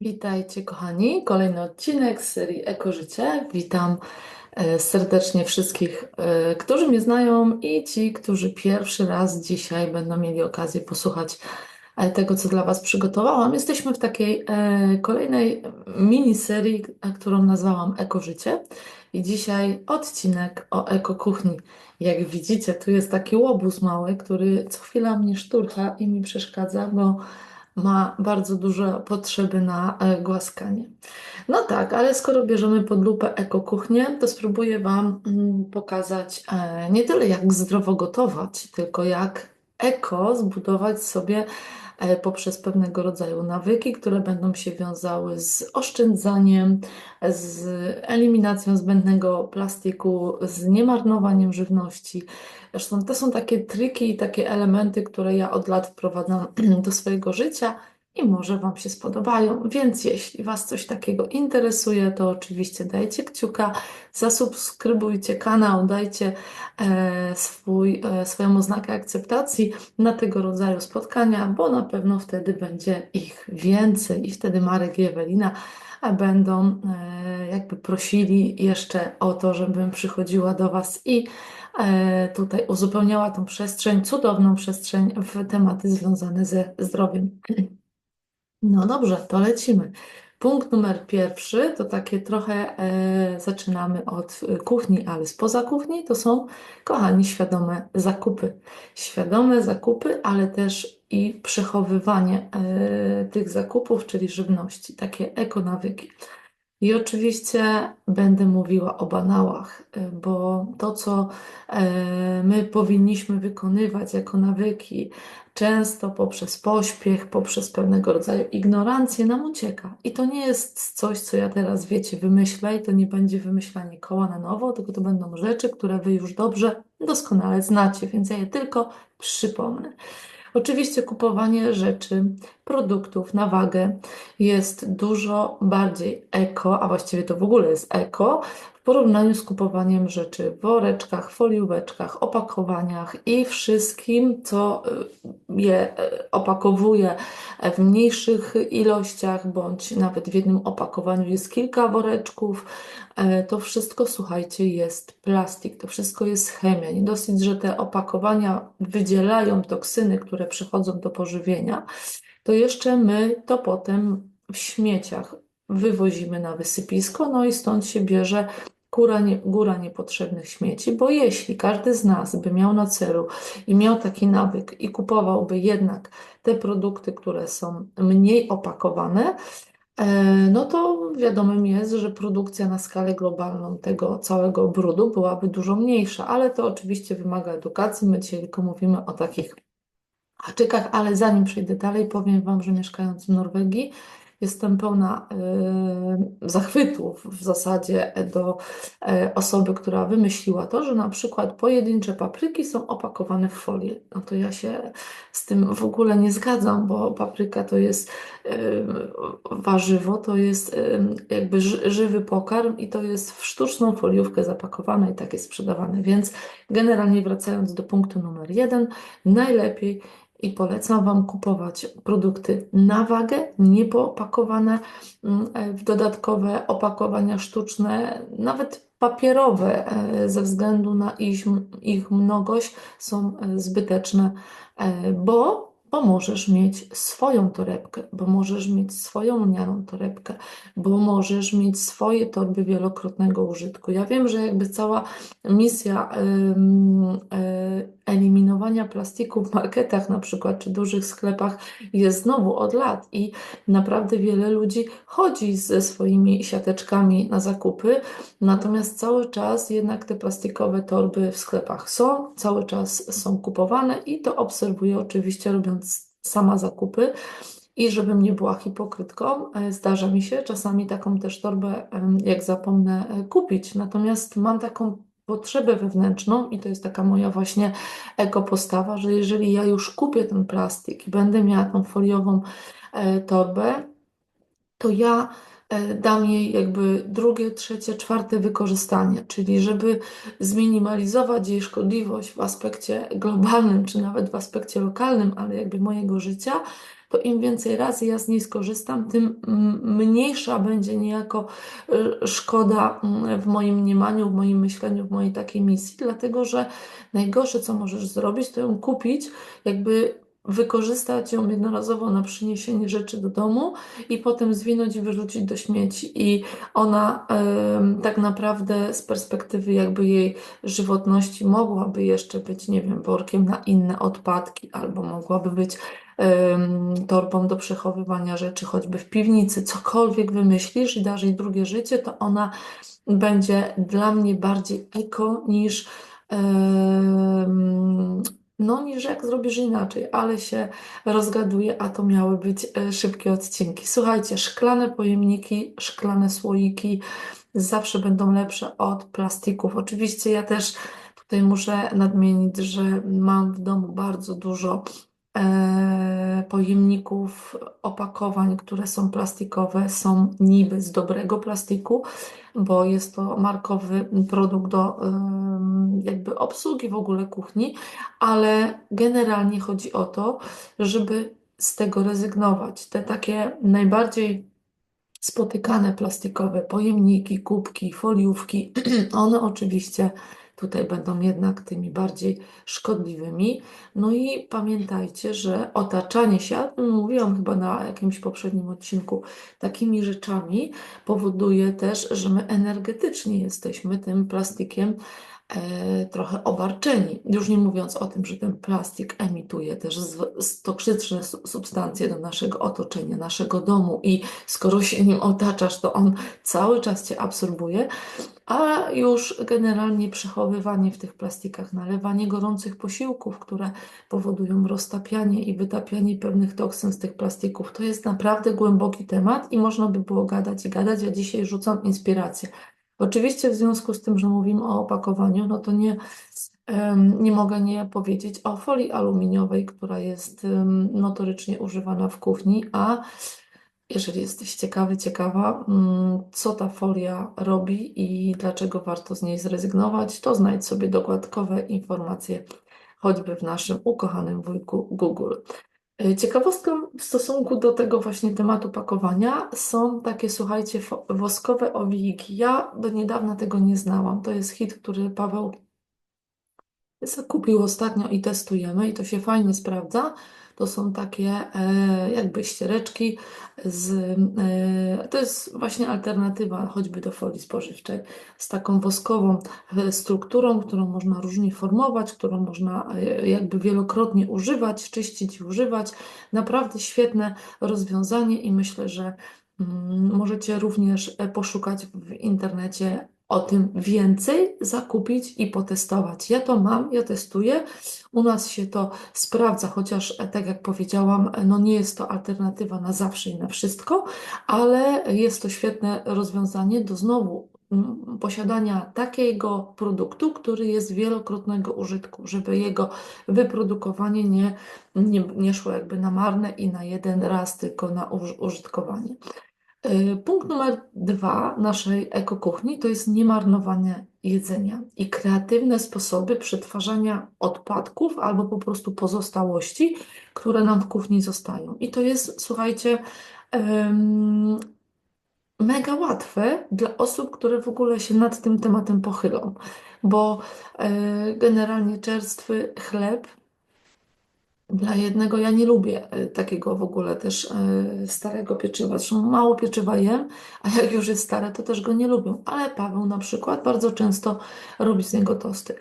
Witajcie, kochani. Kolejny odcinek z serii Eko Życie. Witam e, serdecznie wszystkich, e, którzy mnie znają i ci, którzy pierwszy raz dzisiaj będą mieli okazję posłuchać e, tego, co dla Was przygotowałam. Jesteśmy w takiej kolejnej miniserii, którą nazwałam Eko Życie. I dzisiaj odcinek o eko kuchni. Jak widzicie, tu jest taki łobuz mały, który co chwila mnie szturcha i mi przeszkadza, bo ma bardzo duże potrzeby na e, głaskanie. No tak, ale skoro bierzemy pod lupę ekokuchnię, to spróbuję Wam mm, pokazać e, nie tyle jak zdrowo gotować, tylko jak eko zbudować sobie poprzez pewnego rodzaju nawyki, które będą się wiązały z oszczędzaniem, z eliminacją zbędnego plastiku, z niemarnowaniem żywności. Zresztą to są takie triki i takie elementy, które ja od lat wprowadzam do swojego życia i może Wam się spodobają. Więc jeśli Was coś takiego interesuje, to oczywiście dajcie kciuka, zasubskrybujcie kanał, dajcie e, swój, e, oznakę akceptacji na tego rodzaju spotkania, bo na pewno wtedy będzie ich więcej i wtedy Marek i Ewelina będą e, jakby prosili jeszcze o to, żebym przychodziła do Was i e, tutaj uzupełniała tą przestrzeń, cudowną przestrzeń w tematy związane ze zdrowiem. No dobrze, to lecimy. Punkt numer pierwszy to takie trochę e, zaczynamy od e, kuchni, ale spoza kuchni to są, kochani, świadome zakupy. Świadome zakupy, ale też i przechowywanie e, tych zakupów, czyli żywności, takie ekonawyki. I oczywiście będę mówiła o banałach, y, bo to, co e, my powinniśmy wykonywać jako nawyki, często poprzez pośpiech, poprzez pewnego rodzaju ignorancję nam ucieka. I to nie jest coś, co ja teraz, wiecie, wymyślę i to nie będzie wymyślanie koła na nowo, tylko to będą rzeczy, które wy już dobrze, doskonale znacie, więc ja je tylko przypomnę. Oczywiście kupowanie rzeczy, produktów na wagę jest dużo bardziej eko, a właściwie to w ogóle jest eko, porównaniu z kupowaniem rzeczy w woreczkach, folióweczkach, opakowaniach i wszystkim, co y, je y, opakowuje w mniejszych ilościach, bądź nawet w jednym opakowaniu jest kilka woreczków. E, to wszystko, słuchajcie, jest plastik, to wszystko jest chemia. Nie dosyć, że te opakowania wydzielają toksyny, które przychodzą do pożywienia, to jeszcze my to potem w śmieciach wywozimy na wysypisko, no i stąd się bierze góra, nie, góra niepotrzebnych śmieci, bo jeśli każdy z nas by miał na celu i miał taki nawyk i kupowałby jednak te produkty, które są mniej opakowane, e, no to wiadomym jest, że produkcja na skalę globalną tego całego brudu byłaby dużo mniejsza, ale to oczywiście wymaga edukacji. My dzisiaj tylko mówimy o takich haczykach, ale zanim przejdę dalej, powiem Wam, że mieszkając w Norwegii, Jestem pełna zachwytów w zasadzie do y, osoby, która wymyśliła to, że na przykład pojedyncze papryki są opakowane w folię. No to ja się z tym w ogóle nie zgadzam, bo papryka to jest warzywo, to jest jakby żywy pokarm i to jest w sztuczną foliówkę zapakowane i tak jest sprzedawane. Więc generalnie wracając do punktu numer jeden, najlepiej i polecam Wam kupować produkty na wagę, niepopakowane mm, e, w dodatkowe opakowania sztuczne, nawet papierowe, e, ze względu na ich, ich mnogość, są e, zbyteczne, bo bo możesz mieć swoją torebkę, bo możesz mieć swoją lnianą torebkę, bo możesz mieć swoje torby wielokrotnego użytku. Ja wiem, że jakby cała misja yy, eliminowania plastiku w marketach na przykład, czy dużych sklepach jest znowu od lat i naprawdę wiele ludzi chodzi ze swoimi siateczkami na zakupy, natomiast cały czas jednak te plastikowe torby w sklepach są, cały czas są kupowane i to obserwuję oczywiście robiąc sama zakupy. I żebym nie była hipokrytką, e, zdarza mi się czasami taką też torbę, jak zapomnę, e, kupić. Natomiast mam taką potrzebę wewnętrzną i to jest taka moja właśnie ekopostawa, że jeżeli ja już kupię ten plastik i będę miała tą foliową e, torbę, to ja dam jej jakby drugie, trzecie, czwarte wykorzystanie, czyli żeby zminimalizować jej szkodliwość w aspekcie globalnym, czy nawet w aspekcie lokalnym, ale jakby mojego życia, to im więcej razy ja z niej skorzystam, tym mniejsza będzie niejako y, szkoda w moim mniemaniu, w moim myśleniu, w mojej takiej misji, dlatego że najgorsze, co możesz zrobić, to ją kupić, jakby wykorzystać ją jednorazowo na przyniesienie rzeczy do domu i potem zwinąć i wyrzucić do śmieci. I ona y, tak naprawdę z perspektywy jakby jej żywotności mogłaby jeszcze być, nie wiem, workiem na inne odpadki, albo mogłaby być torbą do przechowywania rzeczy, choćby w piwnicy, cokolwiek wymyślisz i dasz jej drugie życie, to ona będzie dla mnie bardziej eko niż no niż jak zrobisz inaczej, ale się rozgaduje, a to miały być e, szybkie odcinki. Słuchajcie, szklane pojemniki, szklane słoiki zawsze będą lepsze od plastików. Oczywiście ja też tutaj muszę nadmienić, że mam w domu bardzo dużo pojemników, opakowań, które są plastikowe, są niby z dobrego plastiku, bo jest to markowy produkt do jakby obsługi w ogóle kuchni, ale generalnie chodzi o to, żeby z tego rezygnować. Te takie najbardziej spotykane plastikowe pojemniki, kubki, foliówki, one oczywiście tutaj będą jednak tymi bardziej szkodliwymi. No i pamiętajcie, że otaczanie się, mówiłam chyba na jakimś poprzednim odcinku, takimi rzeczami powoduje też, że my energetycznie jesteśmy tym plastikiem trochę obarczeni. Już nie mówiąc o tym, że ten plastik emituje też toksyczne substancje do naszego otoczenia, naszego domu i skoro się nim otaczasz, to on cały czas cię absorbuje, a już generalnie przechowywanie w tych plastikach, nalewanie gorących posiłków, które powodują roztapianie i wytapianie pewnych toksyn z tych plastików, to jest naprawdę głęboki temat i można by było gadać i gadać, a dzisiaj rzucam inspirację. Oczywiście w związku z tym, że mówimy o opakowaniu, no to nie, nie mogę nie powiedzieć o folii aluminiowej, która jest notorycznie używana w kuchni, a jeżeli jesteś ciekawy, ciekawa, mm, co ta folia robi i dlaczego warto z niej zrezygnować, to znajdź sobie dokładkowe informacje choćby w naszym ukochanym wujku Google. E, ciekawostką w stosunku do tego właśnie tematu pakowania są takie, słuchajcie, woskowe owijki. Ja do niedawna tego nie znałam. To jest hit, który Paweł zakupił ostatnio i testujemy i to się fajnie sprawdza. To są takie e, jakby ściereczki z, e, to jest właśnie alternatywa choćby do folii spożywczej z taką woskową e, strukturą, którą można różnie formować, którą można jakby wielokrotnie używać, czyścić i używać. Naprawdę świetne rozwiązanie i myślę, że mm, możecie również poszukać w internecie o tym więcej, zakupić i potestować. Ja to mam, ja testuję. U nas się to sprawdza, chociaż e, tak jak powiedziałam, e, no nie jest to alternatywa na zawsze i na wszystko, ale jest to świetne rozwiązanie do znowu posiadania takiego produktu, który jest wielokrotnego użytku, żeby jego wyprodukowanie nie, nie, nie szło jakby na marne i na jeden raz tylko na użytkowanie. Y, punkt numer dwa naszej ekokuchni to jest niemarnowanie jedzenia i kreatywne sposoby przetwarzania odpadków albo po prostu pozostałości, które nam w kuchni zostają. I to jest, słuchajcie, um, mega łatwe dla osób, które w ogóle się nad tym tematem pochylą, bo y, generalnie czerstwy chleb dla jednego ja nie lubię e, takiego w ogóle też e, starego pieczywa. Zresztą mało pieczywa jem, a jak już jest stare, to też go nie lubię. Ale Paweł na przykład bardzo często robi z niego tosty.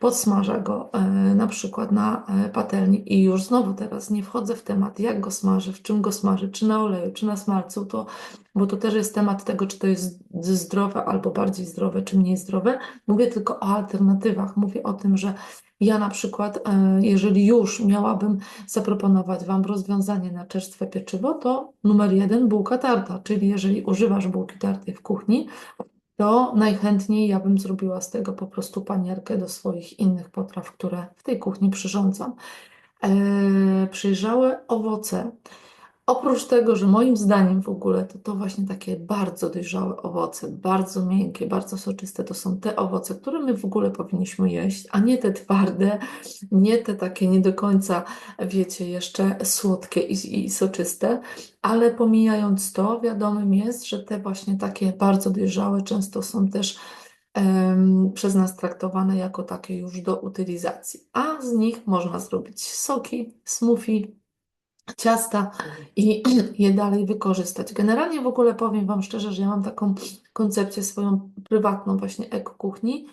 Podsmaża go e, na przykład na patelni i już znowu teraz nie wchodzę w temat, jak go smaży, w czym go smaży, czy na oleju, czy na smalcu, to, bo to też jest temat tego, czy to jest zdrowe albo bardziej zdrowe, czy mniej zdrowe. Mówię tylko o alternatywach. Mówię o tym, że ja na przykład, e, jeżeli już miałabym zaproponować Wam rozwiązanie na czerstwe pieczywo, to numer jeden bułka tarta, czyli jeżeli używasz bułki tartej w kuchni, to najchętniej ja bym zrobiła z tego po prostu panierkę do swoich innych potraw, które w tej kuchni przyrządzam. E, przyjrzałe owoce. Oprócz tego, że moim zdaniem w ogóle to, to właśnie takie bardzo dojrzałe owoce, bardzo miękkie, bardzo soczyste, to są te owoce, które my w ogóle powinniśmy jeść, a nie te twarde, nie te takie nie do końca, wiecie, jeszcze słodkie i, i soczyste, ale pomijając to, wiadomym jest, że te właśnie takie bardzo dojrzałe często są też em, przez nas traktowane jako takie już do utylizacji, a z nich można zrobić soki, smoothie, ciasta i je dalej wykorzystać. Generalnie w ogóle powiem Wam szczerze, że ja mam taką koncepcję swoją prywatną właśnie eko-kuchni,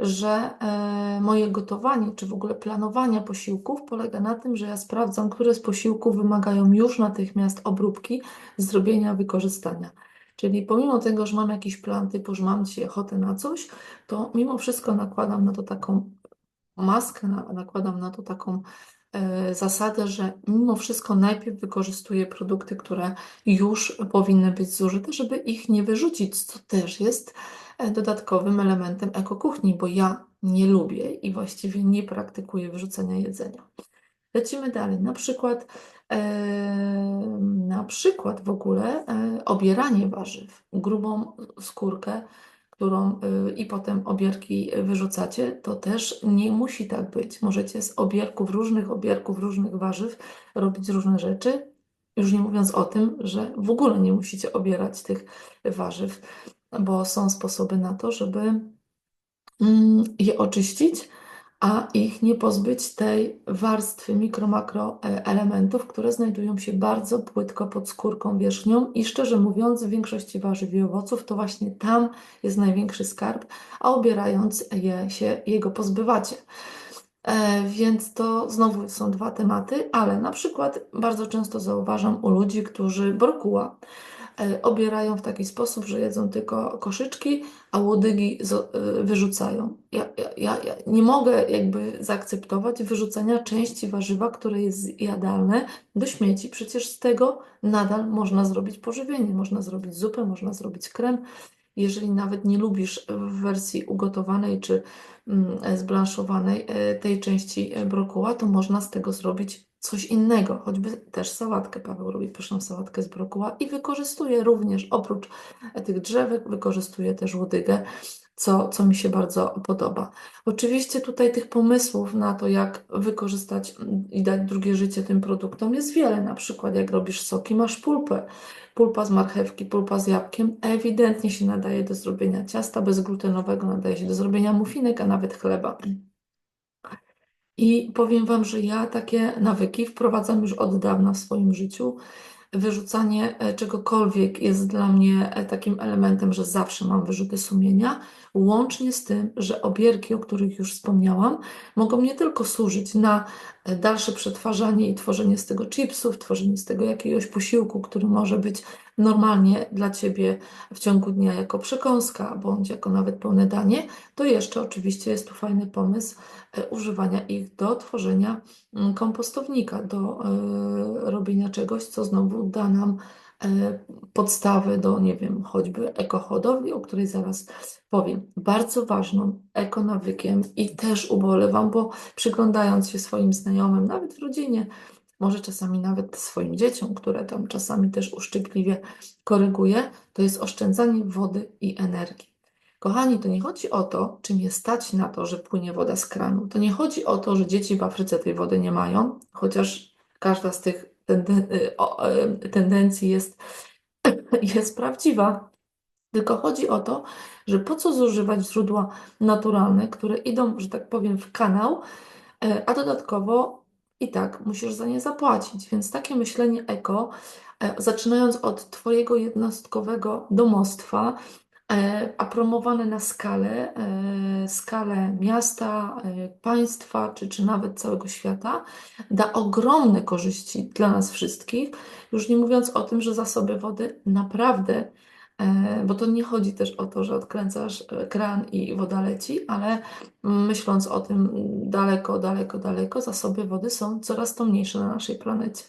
że e, moje gotowanie, czy w ogóle planowanie posiłków polega na tym, że ja sprawdzam, które z posiłków wymagają już natychmiast obróbki, zrobienia, wykorzystania. Czyli pomimo tego, że mam jakiś plan typu, że mam dzisiaj ochotę na coś, to mimo wszystko nakładam na to taką maskę, na, nakładam na to taką e, zasadę, że mimo wszystko najpierw wykorzystuję produkty, które już powinny być zużyte, żeby ich nie wyrzucić, co też jest e, dodatkowym elementem ekokuchni, bo ja nie lubię i właściwie nie praktykuję wyrzucania jedzenia. Lecimy dalej. Na przykład, e, na przykład w ogóle obieranie warzyw, grubą skórkę, którą y, i potem obierki wyrzucacie, to też nie musi tak być. Możecie z obierków, różnych obierków, różnych warzyw robić różne rzeczy. Już nie mówiąc o tym, że w ogóle nie musicie obierać tych warzyw, bo są sposoby na to, żeby mm, je oczyścić a ich nie pozbyć tej warstwy mikro-makro e, elementów, które znajdują się bardzo płytko pod skórką wierzchnią i szczerze mówiąc w większości warzyw i owoców to właśnie tam jest największy skarb, a obierając je się jego pozbywacie. E, więc to znowu są dwa tematy, ale na przykład bardzo często zauważam u ludzi, którzy brokuła obierają w taki sposób, że jedzą tylko koszyczki, a łodygi e, wyrzucają. Ja, ja, ja nie mogę jakby zaakceptować wyrzucania części warzywa, które jest jadalne, do śmieci. Przecież z tego nadal można zrobić pożywienie, można zrobić zupę, można zrobić krem. Jeżeli nawet nie lubisz w wersji ugotowanej czy mm, zblanszowanej e, tej części brokuła, to można z tego zrobić coś innego, choćby też sałatkę. Paweł robi pyszną sałatkę z brokuła i wykorzystuje również, oprócz tych drzewek, wykorzystuje też łodygę, co, co mi się bardzo podoba. Oczywiście tutaj tych pomysłów na to, jak wykorzystać i dać drugie życie tym produktom jest wiele. Na przykład jak robisz soki, masz pulpę. Pulpa z marchewki, pulpa z jabłkiem ewidentnie się nadaje do zrobienia ciasta bezglutenowego, nadaje się do zrobienia mufinek, a nawet chleba. I powiem Wam, że ja takie nawyki wprowadzam już od dawna w swoim życiu. Wyrzucanie e, czegokolwiek jest dla mnie e, takim elementem, że zawsze mam wyrzuty sumienia, łącznie z tym, że obierki, o których już wspomniałam, mogą nie tylko służyć na e, dalsze przetwarzanie i tworzenie z tego chipsów, tworzenie z tego jakiegoś posiłku, który może być normalnie dla Ciebie w ciągu dnia jako przekąska, bądź jako nawet pełne danie, to jeszcze oczywiście jest tu fajny pomysł e, używania ich do tworzenia mm, kompostownika, do e, robienia czegoś, co znowu da nam e, podstawy do, nie wiem, choćby ekohodowli, o której zaraz powiem. Bardzo ważną ekonawykiem i też ubolewam, bo przyglądając się swoim znajomym, nawet w rodzinie, może czasami nawet swoim dzieciom, które tam czasami też uszczypliwie koryguje, to jest oszczędzanie wody i energii. Kochani, to nie chodzi o to, czy mnie stać na to, że płynie woda z kranu. To nie chodzi o to, że dzieci w Afryce tej wody nie mają, chociaż każda z tych y, tendencji jest, jest prawdziwa. Tylko chodzi o to, że po co zużywać źródła naturalne, które idą, że tak powiem, w kanał, e, a dodatkowo i tak musisz za nie zapłacić. Więc takie myślenie eko, e, zaczynając od Twojego jednostkowego domostwa, e, a promowane na skalę, e, skalę miasta, państwa, czy, czy nawet całego świata, da ogromne korzyści dla nas wszystkich, już nie mówiąc o tym, że zasoby wody naprawdę bo to nie chodzi też o to, że odkręcasz e, kran i woda leci, ale myśląc o tym daleko, daleko, daleko, zasoby wody są coraz to mniejsze na naszej planecie.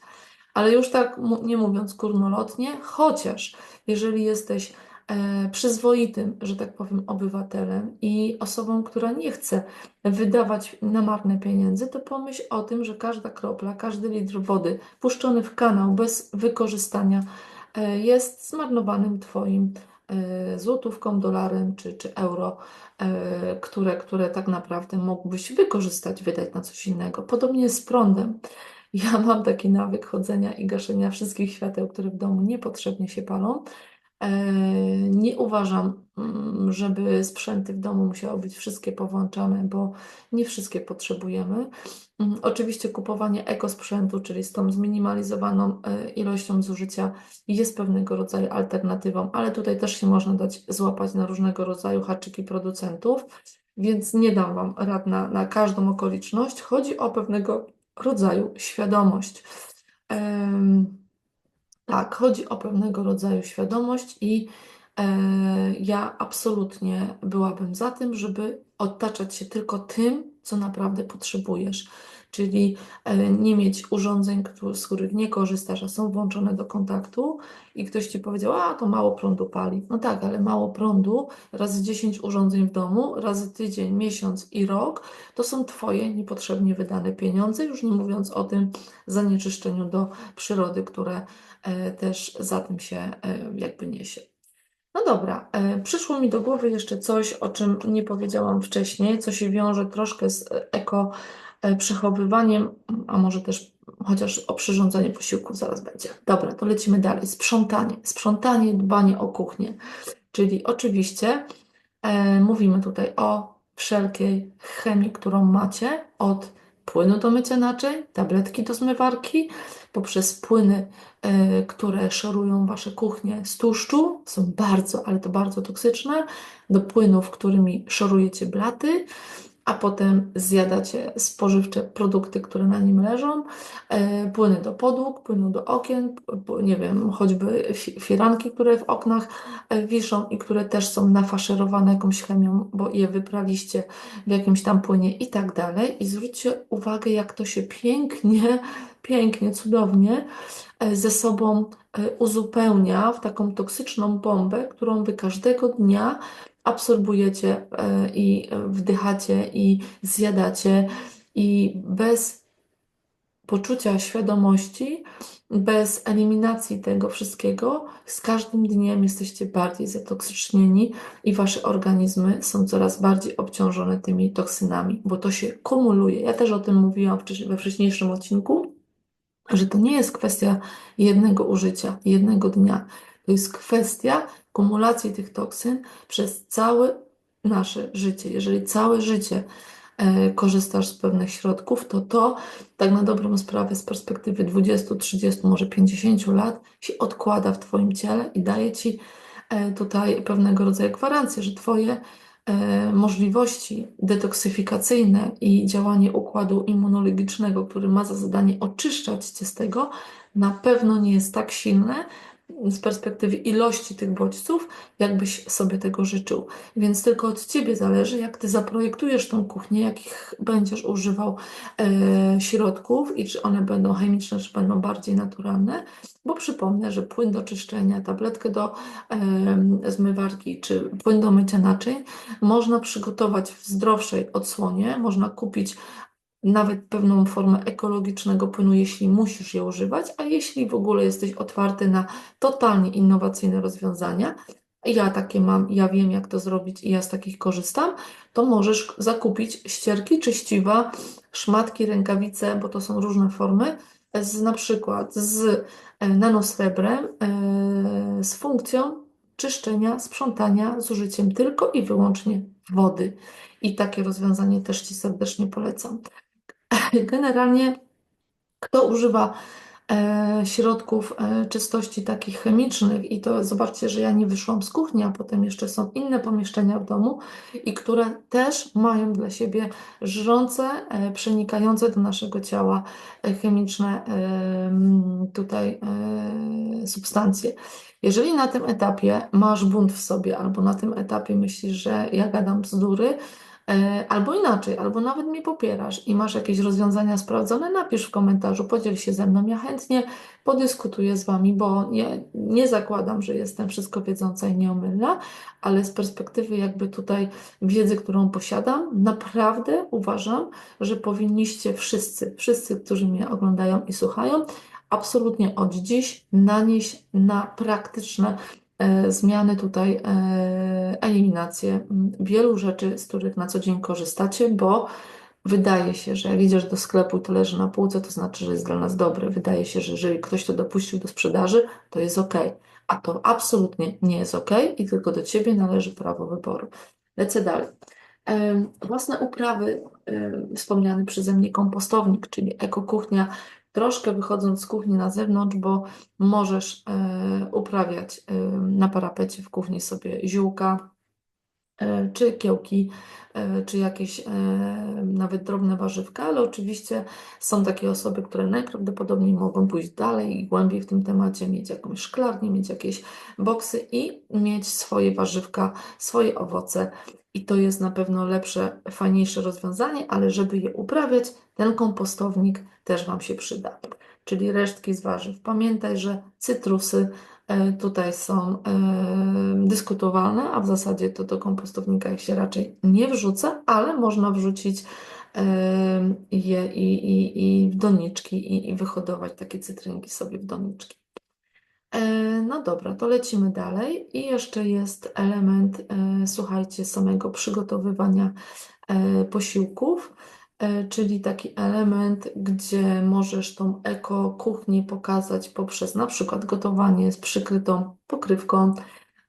Ale już tak nie mówiąc górnolotnie, chociaż jeżeli jesteś e, przyzwoitym, że tak powiem, obywatelem i osobą, która nie chce wydawać na marne pieniędzy, to pomyśl o tym, że każda kropla, każdy litr wody puszczony w kanał bez wykorzystania e, jest zmarnowanym Twoim e, złotówką, dolarem czy, czy euro, e, które, które tak naprawdę mógłbyś wykorzystać, wydać na coś innego. Podobnie jest z prądem. Ja mam taki nawyk chodzenia i gaszenia wszystkich świateł, które w domu niepotrzebnie się palą. E, nie uważam, mm, żeby sprzęty w domu musiały być wszystkie powłączane, bo nie wszystkie potrzebujemy. Mm, oczywiście kupowanie ekosprzętu, czyli z tą zminimalizowaną e, ilością zużycia, jest pewnego rodzaju alternatywą, ale tutaj też się można dać złapać na różnego rodzaju haczyki producentów, więc nie dam Wam rad na, na każdą okoliczność. Chodzi o pewnego rodzaju świadomość. Tak, chodzi o pewnego rodzaju świadomość i e, ja absolutnie byłabym za tym, żeby otaczać się tylko tym, co naprawdę potrzebujesz. Czyli e, nie mieć urządzeń, z których nie korzystasz, a są włączone do kontaktu i ktoś ci powiedział, a to mało prądu pali. No tak, ale mało prądu, razy 10 urządzeń w domu, razy tydzień, miesiąc i rok, to są Twoje niepotrzebnie wydane pieniądze, już nie mówiąc o tym zanieczyszczeniu do przyrody, które też za tym się e, jakby niesie. No dobra, e, przyszło mi do głowy jeszcze coś, o czym nie powiedziałam wcześniej, co się wiąże troszkę z eko przechowywaniem, a może też chociaż o przyrządzanie posiłków zaraz będzie. Dobra, to lecimy dalej. Sprzątanie. Sprzątanie, dbanie o kuchnię. Czyli oczywiście e, mówimy tutaj o wszelkiej chemii, którą macie, od płynu do mycia naczyń, tabletki do zmywarki, poprzez płyny, e, które szorują Wasze kuchnie z tłuszczu, są bardzo, ale to bardzo toksyczne, do płynów, którymi szorujecie blaty, a potem zjadacie spożywcze produkty, które na nim leżą, e, płyny do podłóg, płyny do okien, nie wiem, choćby firanki, które w oknach e, wiszą i które też są nafaszerowane jakąś chemią, bo je wypraliście w jakimś tam płynie i tak dalej. I zwróćcie uwagę, jak to się pięknie, pięknie, cudownie e, ze sobą uzupełnia w taką toksyczną bombę, którą wy każdego dnia absorbujecie e, i wdychacie i zjadacie i bez poczucia świadomości, bez eliminacji tego wszystkiego, z każdym dniem jesteście bardziej zatoksycznieni i wasze organizmy są coraz bardziej obciążone tymi toksynami, bo to się kumuluje. Ja też o tym mówiłam we wcześniejszym odcinku, że to nie jest kwestia jednego użycia, jednego dnia. To jest kwestia kumulacji tych toksyn przez całe nasze życie. Jeżeli całe życie e, korzystasz z pewnych środków, to to tak na dobrą sprawę z perspektywy 20, 30, może 50 lat się odkłada w Twoim ciele i daje Ci e, tutaj pewnego rodzaju gwarancję, że Twoje e, możliwości detoksyfikacyjne i działanie układu immunologicznego, który ma za zadanie oczyszczać Cię z tego, na pewno nie jest tak silne, z perspektywy ilości tych bodźców, jakbyś sobie tego życzył. Więc tylko od Ciebie zależy, jak Ty zaprojektujesz tą kuchnię, jakich będziesz używał e, środków i czy one będą chemiczne, czy będą bardziej naturalne. Bo przypomnę, że płyn do czyszczenia, tabletkę do e, zmywarki, czy płyn do mycia naczyń można przygotować w zdrowszej odsłonie, można kupić nawet pewną formę ekologicznego płynu, jeśli musisz je używać, a jeśli w ogóle jesteś otwarty na totalnie innowacyjne rozwiązania, ja takie mam, ja wiem jak to zrobić i ja z takich korzystam, to możesz zakupić ścierki, czyściwa, szmatki, rękawice, bo to są różne formy, z, na przykład z e, nanosrebrem, e, z funkcją czyszczenia, sprzątania z użyciem tylko i wyłącznie wody. I takie rozwiązanie też Ci serdecznie polecam. Generalnie kto używa e, środków e, czystości takich chemicznych i to zobaczcie, że ja nie wyszłam z kuchni, a potem jeszcze są inne pomieszczenia w domu i które też mają dla siebie żrące, e, przenikające do naszego ciała chemiczne tutaj substancje. Jeżeli na tym etapie masz bunt w sobie albo na tym etapie myślisz, że ja gadam bzdury, Albo inaczej, albo nawet mnie popierasz i masz jakieś rozwiązania sprawdzone, napisz w komentarzu, podziel się ze mną. Ja chętnie podyskutuję z Wami, bo nie, nie zakładam, że jestem wszystko wiedząca i nieomylna, ale z perspektywy jakby tutaj wiedzy, którą posiadam, naprawdę uważam, że powinniście wszyscy, wszyscy, którzy mnie oglądają i słuchają, absolutnie od dziś nanieść na praktyczne e, zmiany tutaj, e, eliminację wielu rzeczy, z których na co dzień korzystacie, bo wydaje się, że jak idziesz do sklepu i to leży na półce, to znaczy, że jest dla nas dobre. Wydaje się, że jeżeli ktoś to dopuścił do sprzedaży, to jest ok. A to absolutnie nie jest ok i tylko do Ciebie należy prawo wyboru. Lecę dalej. Em, Własne uprawy, wspomniany przeze mnie kompostownik, czyli ekokuchnia, troszkę wychodząc z kuchni na zewnątrz, bo możesz e, uprawiać e, na parapecie w kuchni sobie ziółka, e, czy kiełki, czy jakieś nawet drobne warzywka, ale oczywiście są takie osoby, które najprawdopodobniej mogą pójść dalej i głębiej w tym temacie, mieć jakąś szklarnię, mieć jakieś boksy i mieć swoje warzywka, swoje owoce. I to jest na pewno lepsze, fajniejsze rozwiązanie, ale żeby je uprawiać, ten kompostownik też Wam się przyda. Czyli resztki z warzyw. Pamiętaj, że cytrusy e, tutaj są e, dyskutowalne, a w zasadzie to do kompostownika ich się raczej nie wrzuca, ale można wrzucić e, je i, i, i w doniczki i, i wyhodować takie cytrynki sobie w doniczki. E, No dobra, to lecimy dalej. I jeszcze jest element, e, słuchajcie, samego przygotowywania e, posiłków, czyli taki element, gdzie możesz tą eko kuchnię pokazać poprzez na przykład gotowanie z przykrytą pokrywką,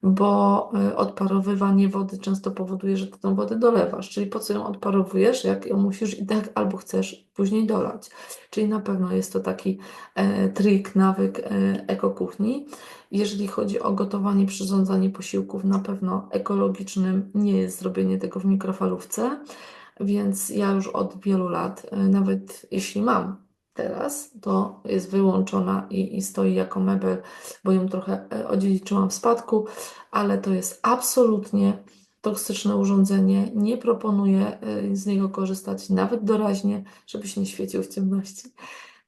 bo e, odparowywanie wody często powoduje, że ty tą wodę dolewasz. Czyli po co ją odparowujesz, jak ją musisz i tak albo chcesz później dolać. Czyli na pewno jest to taki e, trik, nawyk e, ekokuchni. Jeżeli chodzi o gotowanie, przyrządzanie posiłków, na pewno ekologicznym nie jest zrobienie tego w mikrofalówce, więc ja już od wielu lat, e, nawet jeśli mam teraz, to jest wyłączona i, i stoi jako mebel, bo ją trochę e, odziedziczyłam w spadku, ale to jest absolutnie toksyczne urządzenie. Nie proponuję e, z niego korzystać nawet doraźnie, żebyś nie świecił w ciemności.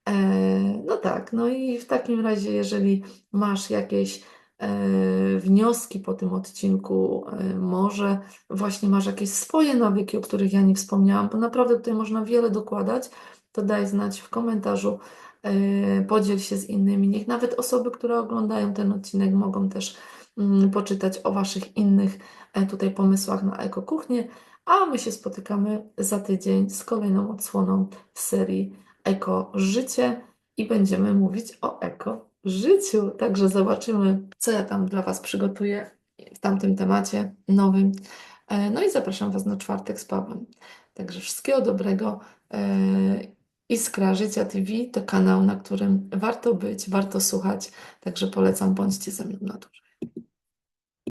E, No tak, no i w takim razie, jeżeli masz jakieś wnioski po tym odcinku, może właśnie masz jakieś swoje nawyki, o których ja nie wspomniałam, bo naprawdę tutaj można wiele dokładać, to daj znać w komentarzu, e, podziel się z innymi. Niech nawet osoby, które oglądają ten odcinek, mogą też mm, poczytać o Waszych innych e, tutaj pomysłach na ekokuchnię, a my się spotykamy za tydzień z kolejną odsłoną serii Eko Życie i będziemy mówić o eko życiu. Także zobaczymy, co ja tam dla Was przygotuję w tamtym temacie nowym. E, No i zapraszam Was na czwartek z Pawłem. Także wszystkiego dobrego. Iskra Życia TV to kanał, na którym warto być, warto słuchać. Także polecam, bądźcie ze mną na dłużej.